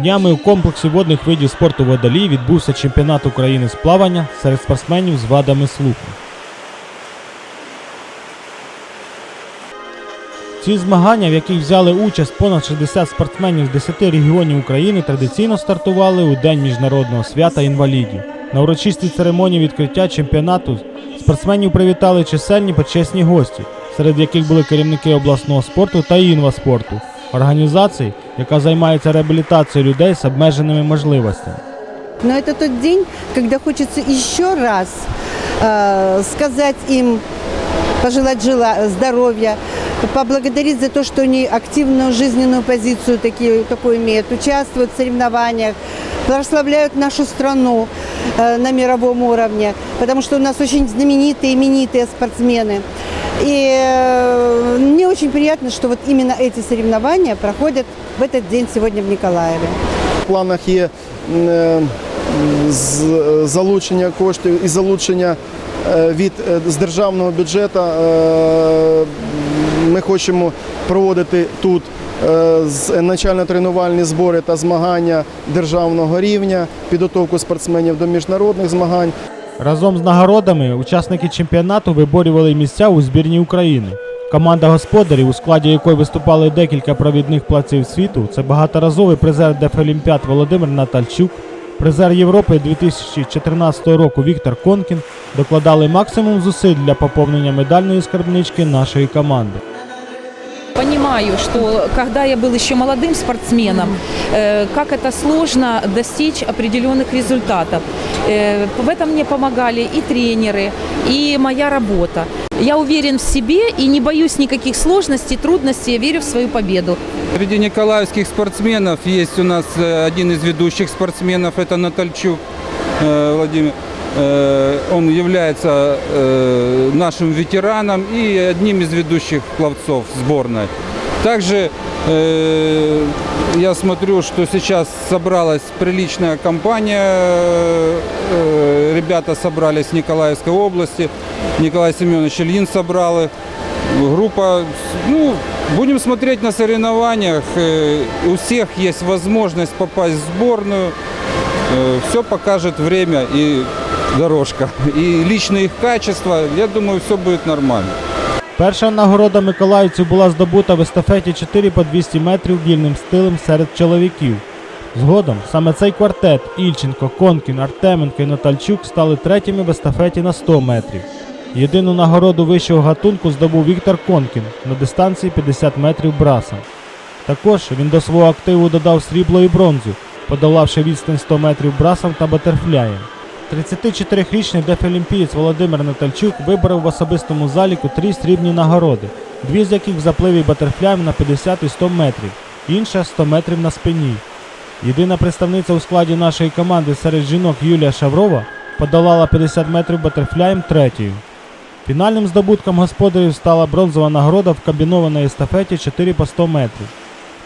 Днями у комплексі водних видів спорту водолій відбувся чемпіонат України з плавання серед спортсменів з вадами слуху. Ці змагання, в яких взяли участь понад 60 спортсменів з 10 регіонів України, традиційно стартували у День міжнародного свята інвалідів. На урочистій церемонії відкриття чемпіонату спортсменів привітали чисельні почесні гості, серед яких були керівники обласного спорту та інваспорту, організації, яка займається реабілітацією людей з обмеженими можливостями. Но это тот день, когда хочется еще раз э, сказать им, пожелать жила- здоровья, поблагодарить за то, что они активную жизненную позицию такие, такую имеют, участвуют в соревнованиях, прославляют нашу страну э, на мировом уровне, потому что у нас очень знаменитые, именитые спортсмены. И э, мне очень приятно, что вот именно эти соревнования проходят в этот день сегодня в Николаеве. В планах є е, з- залучення коштів і залучення е, від е, з державного бюджету. Е, Ми хочемо проводити тут е, з- навчально-тренувальні збори та змагання державного рівня, підготовку спортсменів до міжнародних змагань. Разом з нагородами учасники чемпіонату виборювали місця у збірній України. Команда господарів, у складі якої виступали декілька провідних плаців світу, це багаторазовий призер Дефолімпіад Володимир Натальчук, призер Європи 2014 року Віктор Конкін, докладали максимум зусиль для поповнення медальної скарбнички нашої команди. Понимаю, что когда я был еще молодым спортсменом, э, как это сложно достичь определенных результатов. Э, в этом мне помогали и тренеры, и моя работа. Я уверен в себе и не боюсь никаких сложностей, трудностей, я верю в свою победу. Среди николаевских спортсменов есть у нас э, один из ведущих спортсменов, это Натальчук Владимир. Э, Он является э, нашим ветераном и одним из ведущих пловцов сборной. Также э, я смотрю, что сейчас собралась приличная компания. э, Ребята собрались с Николаевской области. Николай Семенович Ильин собрал их. Группа, ну, будем смотреть на соревнованиях. Э, У всех есть возможность попасть в сборную. Все покажет время и дорожка. И личные их качества, я думаю, все будет нормально. Перша нагорода миколаївців була здобута в естафеті 4 по 200 метрів вільним стилем серед чоловіків. Згодом саме цей квартет Ільченко, Конкін, Артеменко і Натальчук стали третіми в естафеті на 100 метрів. Єдину нагороду вищого гатунку здобув Віктор Конкін на дистанції 50 метрів брасом. Також він до свого активу додав срібло і бронзу, подолавши відстань 100 метрів брасом та батерфляєм. 34-річний дефолімпієць Володимир Натальчук виборов в особистому заліку три срібні нагороди, дві з яких в запливі батерфляєм на 50 і 100 метрів, інша 100 метрів на спині. Єдина представниця у складі нашої команди серед жінок Юлія Шаврова подолала 50 метрів батерфляєм третьою. Фінальним здобутком господарів стала бронзова нагорода в комбінованій естафеті 4 по 100 метрів.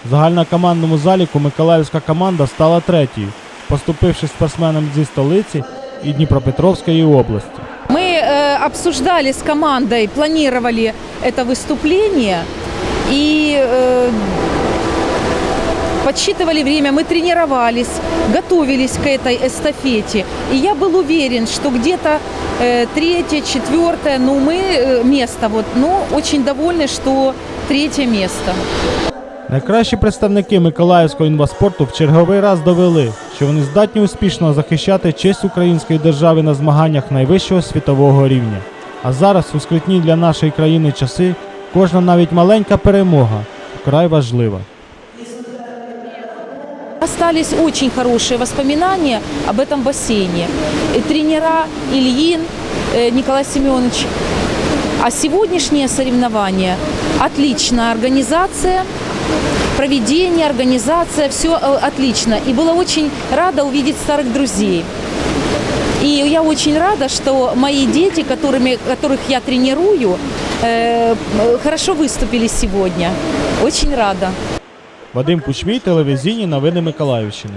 В загальнокомандному заліку Миколаївська команда стала третьою, поступивши спортсменам зі столиці і Дніпропетровської області. Мы э, обсуждали с командой, планировали это выступление и э, подсчитывали время, мы тренировались, готовились к этой эстафете. И я был уверен, что где-то э, третье, четвертое, ну мы э, место, вот, но очень довольны, что третье место. Найкращі представники Миколаївського інваспорту в черговий раз довели, що вони здатні успішно захищати честь української держави на змаганнях найвищого світового рівня. А зараз у скритні для нашої країни часи кожна навіть маленька перемога вкрай важлива. Остались очень хорошие воспоминания об этом бассейне. И тренера Ильин, э, Николай Семенович. А сегодняшнее соревнование – отличная организация, проведение, организация, все отлично. И была очень рада увидеть старых друзей. И я очень рада, что мои дети, которыми, которых я тренирую, э, хорошо выступили сегодня. Очень рада. Вадим Кучмій, телевізійні новини Миколаївщини.